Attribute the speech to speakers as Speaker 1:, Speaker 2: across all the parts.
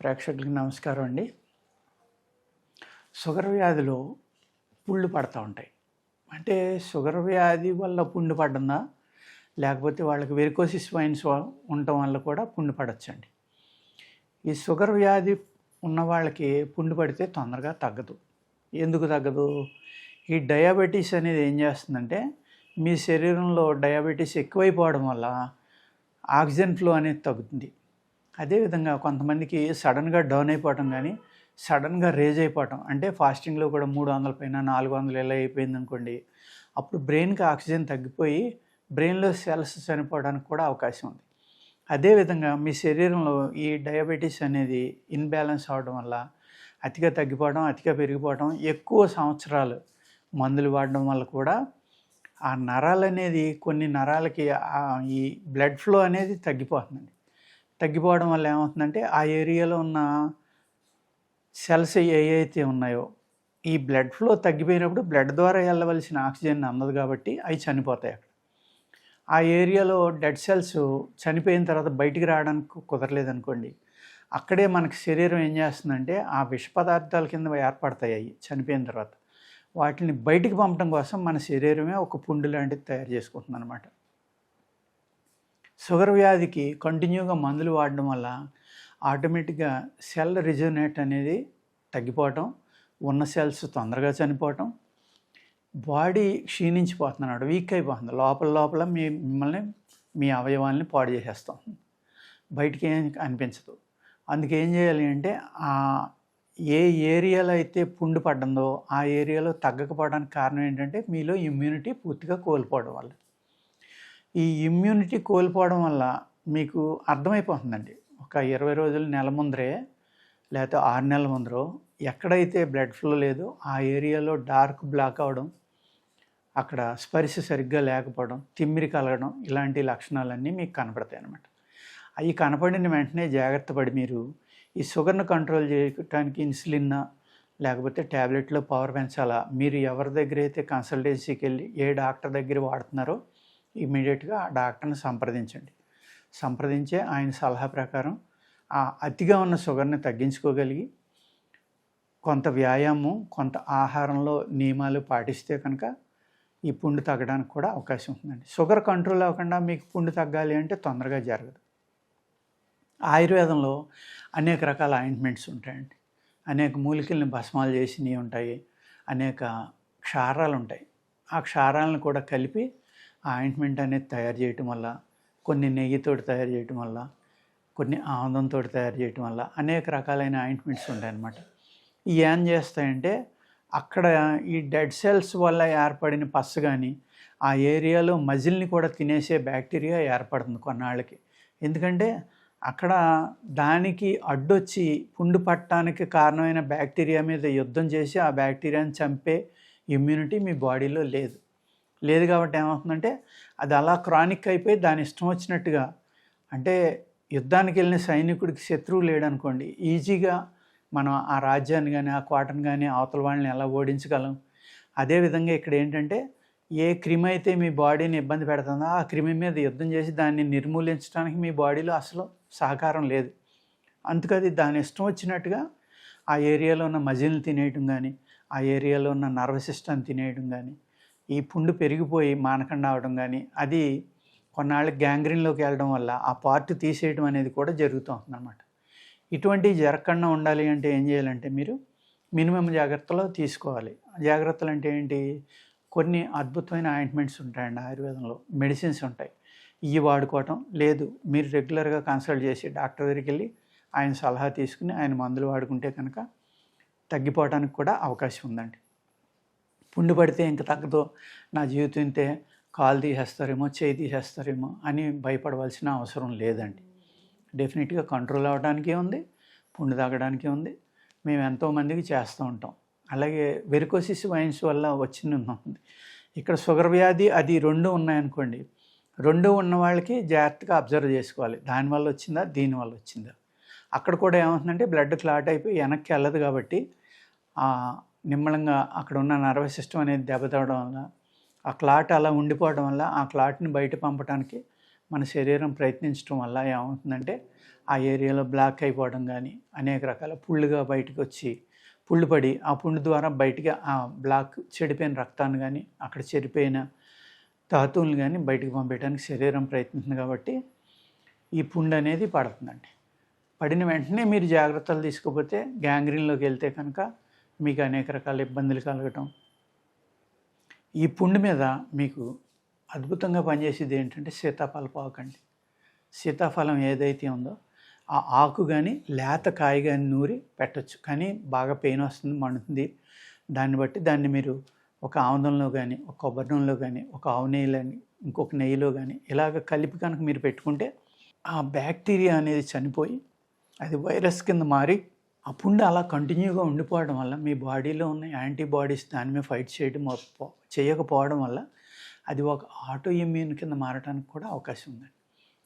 Speaker 1: ప్రేక్షకులకి నమస్కారం అండి. షుగర్ వ్యాధిలో పుళ్ళు పడతా ఉంటాయి. అంటే షుగర్ వ్యాధి వల్ల పుండు పడ్డందా లేకపోతే వాళ్ళకి వెరికోసిస్ వైన్స్ ఉండటం వల్ల కూడా పుండు పడచ్చండి. ఈ షుగర్ వ్యాధి ఉన్న వాళ్ళకి పుండు పడితే తొందరగా తగ్గదు. ఎందుకు తగ్గదు? ఈ డయాబెటీస్ అనేది ఏం చేస్తుందంటే మీ శరీరంలో డయాబెటీస్ ఎక్కువైపోవడం వల్ల ఆక్సిజన్ ఫ్లో అనేది తగ్గుతుంది. అదేవిధంగా కొంతమందికి సడన్గా డౌన్ అయిపోవటం కానీ సడన్గా రేజ్ అయిపోవటం అంటే ఫాస్టింగ్లో కూడా మూడు వందల పైన నాలుగు వందలు ఎలా అయిపోయింది అనుకోండి అప్పుడు బ్రెయిన్కి ఆక్సిజన్ తగ్గిపోయి బ్రెయిన్లో సెల్స్ చనిపోవడానికి కూడా అవకాశం ఉంది. అదేవిధంగా మీ శరీరంలో ఈ డయాబెటీస్ అనేది ఇన్బ్యాలెన్స్ అవడం వల్ల అతిగా తగ్గిపోవడం అతిగా పెరిగిపోవడం ఎక్కువ సంవత్సరాలు మందులు వాడడం వల్ల కూడా ఆ నరాలు అనేది కొన్ని నరాలకి ఈ బ్లడ్ ఫ్లో అనేది తగ్గిపోతుందండి. తగ్గిపోవడం వల్ల ఏమవుతుందంటే ఆ ఏరియాలో ఉన్న సెల్స్ ఏ అయితే ఉన్నాయో ఈ బ్లడ్ ఫ్లో తగ్గిపోయినప్పుడు బ్లడ్ ద్వారా వెళ్ళవలసిన ఆక్సిజన్ అందదు కాబట్టి అవి చనిపోతాయి అక్కడ. ఆ ఏరియాలో డెడ్ సెల్స్ చనిపోయిన తర్వాత బయటికి రావడానికి కుదరలేదనుకోండి అక్కడే మనకి శరీరం ఏం చేస్తుందంటే ఆ విష పదార్థాల కింద ఏర్పడతాయి అవి చనిపోయిన తర్వాత. వాటిని బయటికి పంపడం కోసం మన శరీరమే ఒక పుండు లాంటిది తయారు చేసుకుంటుంది అనమాట షుగర్ వ్యాధికి కంటిన్యూగా మందులు వాడడం వల్ల ఆటోమేటిక్గా సెల్ రిజర్నేట్ అనేది తగ్గిపోవటం ఉన్న సెల్స్ తొందరగా చనిపోవటం బాడీ క్షీణించిపోతున్నాడు వీక్ అయిపోతుంది. లోపల లోపల మీ మిమ్మల్ని మీ అవయవాల్ని పాడు చేసేస్తాం బయటికి ఏం అనిపించదు. అందుకే ఏం చేయాలి అంటే ఆ ఏ ఏరియాలో అయితే పుండు పడ్డందో ఆ ఏరియాలో తగ్గకపోవడానికి కారణం ఏంటంటే మీలో ఇమ్యూనిటీ పూర్తిగా కోల్పోవడం వల్ల. ఈ ఇమ్యూనిటీ కోల్పోవడం వల్ల మీకు అర్థమైపోతుందండి. ఒక ఇరవై రోజులు నెల ముందరే లేకపోతే ఆరు నెలల ముందరో ఎక్కడైతే బ్లడ్ ఫ్లో లేదో ఆ ఏరియాలో డార్క్ బ్లాక్ అవడం అక్కడ స్పర్శ సరిగ్గా లేకపోవడం తిమ్మిరి కలగడం ఇలాంటి లక్షణాలన్నీ మీకు కనపడతాయి అన్నమాట. అవి కనపడిన వెంటనే జాగ్రత్త పడి మీరు ఈ షుగర్ను కంట్రోల్ చేయడానికి ఇన్సులిన్ లేకపోతే ట్యాబ్లెట్లో పవర్ పెంచాలా మీరు ఎవరి దగ్గర అయితే కన్సల్టెన్సీకి వెళ్ళి ఏ డాక్టర్ దగ్గర వాడుతున్నారో ఇమీడియట్గా ఆ డాక్టర్ని సంప్రదించండి. సంప్రదించే ఆయన సలహా ప్రకారం ఆ అతిగా ఉన్న షుగర్ని తగ్గించుకోగలిగి కొంత వ్యాయామం కొంత ఆహారంలో నియమాలు పాటిస్తే కనుక ఈ పుండు తగ్గడానికి కూడా అవకాశం ఉంటుందండి షుగర్ కంట్రోల్ అవ్వకుండా మీకు పుండు తగ్గాలి అంటే తొందరగా జరగదు. ఆయుర్వేదంలో అనేక రకాల ఆయింట్మెంట్స్ ఉంటాయండి. అనేక మూలికల్ని భస్మాలు చేసినవి ఉంటాయి. అనేక క్షారాలు ఉంటాయి. ఆ క్షారాలను కూడా కలిపి ఆయింట్మెంట్ అనేది తయారు చేయటం వల్ల కొన్ని నెయ్యితో తయారు చేయటం వల్ల కొన్ని ఆముదంతో తయారు చేయటం వల్ల అనేక రకాలైన ఆయింట్మెంట్స్ ఉంటాయి అన్నమాట ఇవి ఏం చేస్తాయంటే అక్కడ ఈ డెడ్ సెల్స్ వల్ల ఏర్పడిన పస్సు కానీ ఆ ఏరియాలో మజిల్ని కూడా తినేసే బ్యాక్టీరియా ఏర్పడుతుంది కొన్నాళ్ళకి. ఎందుకంటే అక్కడ దానికి అడ్డొచ్చి పుండు పట్టడానికి కారణమైన బ్యాక్టీరియా మీద యుద్ధం చేసి ఆ బ్యాక్టీరియాని చంపే ఇమ్యూనిటీ మీ బాడీలో లేదు. లేదు కాబట్టి ఏమవుతుందంటే అది అలా క్రానిక్ అయిపోయి దాని ఇష్టం వచ్చినట్టుగా అంటే యుద్ధానికి వెళ్ళిన సైనికుడికి శత్రువు లేడనుకోండి ఈజీగా మనం ఆ రాజ్యాన్ని కానీ ఆ కోటను కానీ అవతల వాళ్ళని ఎలా ఓడించగలం? అదేవిధంగా ఇక్కడ ఏంటంటే ఏ క్రిమి అయితే మీ బాడీని ఇబ్బంది పెడుతుందో ఆ క్రిమి మీద యుద్ధం చేసి దాన్ని నిర్మూలించడానికి మీ బాడీలో అసలు సహకారం లేదు. అందుకది దాని ఇష్టం వచ్చినట్టుగా ఆ ఏరియాలో ఉన్న మజిల్ని తినేయటం కానీ ఆ ఏరియాలో ఉన్న నర్వస్ సిస్టమ్ తినేయడం కానీ ఈ పుండు పెరిగిపోయి మానకుండా అవడం కానీ అది కొన్నాళ్ళకి గ్యాంగ్రీన్లోకి వెళ్ళడం వల్ల ఆ పార్ట్ తీసేయడం అనేది కూడా జరుగుతూ ఉంటుందన్నమాట ఇటువంటివి జరగకుండా ఉండాలి అంటే ఏం చేయాలంటే మీరు మినిమం జాగ్రత్తలో తీసుకోవాలి. జాగ్రత్తలు అంటే ఏంటి? కొన్ని అద్భుతమైన ఆయింట్మెంట్స్ ఉంటాయండి ఆయుర్వేదంలో. మెడిసిన్స్ ఉంటాయి. ఇవి వాడుకోవటం. లేదు మీరు రెగ్యులర్గా కన్సల్ట్ చేసి డాక్టర్ దగ్గరికి వెళ్ళి ఆయన సలహా తీసుకుని ఆయన మందులు వాడుకుంటే కనుక తగ్గిపోవడానికి కూడా అవకాశం ఉందండి. పుండు పడితే ఇంక తగ్గదు. నా జీవితం ఉంటే కాలు తీసేస్తారేమో చేయి తీసేస్తారేమో అని భయపడవలసిన అవసరం లేదండి. డెఫినెట్గా కంట్రోల్ అవ్వడానికే ఉంది పుండు తగ్గడానికి ఉంది. మేము ఎంతోమందికి చేస్తూ ఉంటాం. అలాగే వెరికోసిస్ వైన్స్ వల్ల వచ్చింది ఉంది. ఇక్కడ షుగర్ వ్యాధి అది రెండు ఉన్నాయనుకోండి. రెండు ఉన్న వాళ్ళకి జాగ్రత్తగా అబ్జర్వ్ చేసుకోవాలి. దానివల్ల వచ్చిందా దీనివల్ల వచ్చిందా? అక్కడ కూడా ఏమవుతుందంటే బ్లడ్ క్లాట్ అయిపోయి వెనక్కి వెళ్ళదు కాబట్టి నిమ్మలంగా అక్కడ ఉన్న నర్వస్ సిస్టమ్ అనేది దెబ్బతవడం వల్ల ఆ క్లాట్ అలా ఉండిపోవడం వల్ల ఆ క్లాట్ని బయట పంపడానికి మన శరీరం ప్రయత్నించడం వల్ల ఏమవుతుందంటే ఆ ఏరియాలో బ్లాక్ అయిపోవడం కానీ అనేక రకాల పుళ్ళుగా బయటకు వచ్చి పుళ్ళు పడి ఆ పుండు ద్వారా బయటికి ఆ బ్లాక్ చెడిపోయిన రక్తాన్ని కానీ అక్కడ చెడిపోయిన ధాతువులు కానీ బయటకు పంపించడానికి శరీరం ప్రయత్నిస్తుంది కాబట్టి ఈ పుండు అనేది పడుతుందండి. పడిన వెంటనే మీరు జాగ్రత్తలు తీసుకోకపోతే గ్యాంగ్రీన్లోకి వెళ్తే కనుక మీకు అనేక రకాల ఇబ్బందులు కలగటం. ఈ పుండు మీద మీకు అద్భుతంగా పనిచేసేది ఏంటంటే సీతాఫలపు ఆకండి సీతాఫలం ఏదైతే ఉందో ఆ ఆకు కానీ లేత కాయ కానీ నూరి పెట్టచ్చు. కానీ బాగా పెయిన్ వస్తుంది మండుతుంది. దాన్ని బట్టి దాన్ని మీరు ఒక ఆముదంలో కానీ ఒక కొబ్బరి నూనెలో కానీ ఒక ఆవు నెయ్యిలో ఇంకొక నెయ్యిలో కానీ ఇలాగ కలిపి కనుక మీరు పెట్టుకుంటే ఆ బ్యాక్టీరియా అనేది చనిపోయి అది వైరస్ కింద మారి ఆ పుండు అలా కంటిన్యూగా ఉండిపోవడం వల్ల మీ బాడీలో ఉన్న యాంటీబాడీస్ దాని మీద ఫైట్ చేయడం చేయకపోవడం వల్ల అది ఒక ఆటో ఇమ్యూన్ కింద మారడానికి కూడా అవకాశం ఉందండి.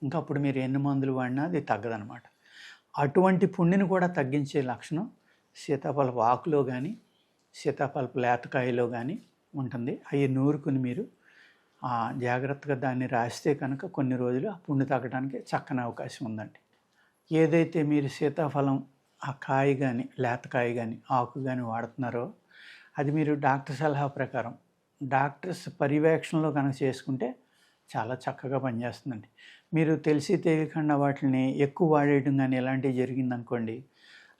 Speaker 1: ఇంకా అప్పుడు మీరు ఎన్ని మందులు వాడినా అది తగ్గదనమాట అటువంటి పుండిని కూడా తగ్గించే లక్షణం సీతాఫలపు ఆకులో కానీ సీతాఫలపు లేతకాయలో కానీ ఉంటుంది. అవి నూరుకుని మీరు ఆ, జాగ్రత్తగా దాన్ని రాస్తే కనుక కొన్ని రోజులు ఆ పుండు తగ్గడానికి చక్కని అవకాశం ఉందండి. ఏదైతే మీరు సీతాఫలం ఆ కాయ కానీ లేతకాయ కానీ ఆకు కానీ వాడుతున్నారో అది మీరు డాక్టర్ సలహా ప్రకారం డాక్టర్స్ పర్యవేక్షణలో కనుక చేసుకుంటే చాలా చక్కగా పనిచేస్తుందండి. మీరు తెలిసి తెలియకుండా వాటిని ఎక్కువ వాడేయడం కానీ ఇలాంటివి జరిగిందనుకోండి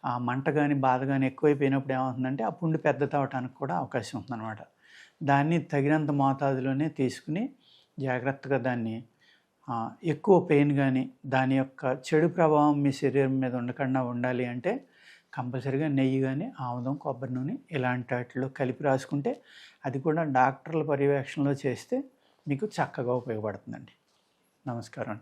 Speaker 1: ఆ మంట కానీ బాధ కానీ ఎక్కువైపోయినప్పుడు ఏమవుతుందంటే ఆ పుండు పెద్ద తవటానికి కూడా అవకాశం ఉందన్నమాట. దాన్ని తగినంత మోతాదులోనే తీసుకుని జాగ్రత్తగా దాన్ని ఎక్కువ పెయిన్ కానీ దాని యొక్క చెడు ప్రభావం మీ శరీరం మీద ఉండకుండా ఉండాలి అంటే కంపల్సరీగా నెయ్యి కానీ ఆముదం కొబ్బరి నూనె ఇలాంటి వాటిలో కలిపి రాసుకుంటే అది కూడా డాక్టర్ల పర్యవేక్షణలో చేస్తే మీకు చక్కగా ఉపయోగపడుతుందండి. నమస్కారం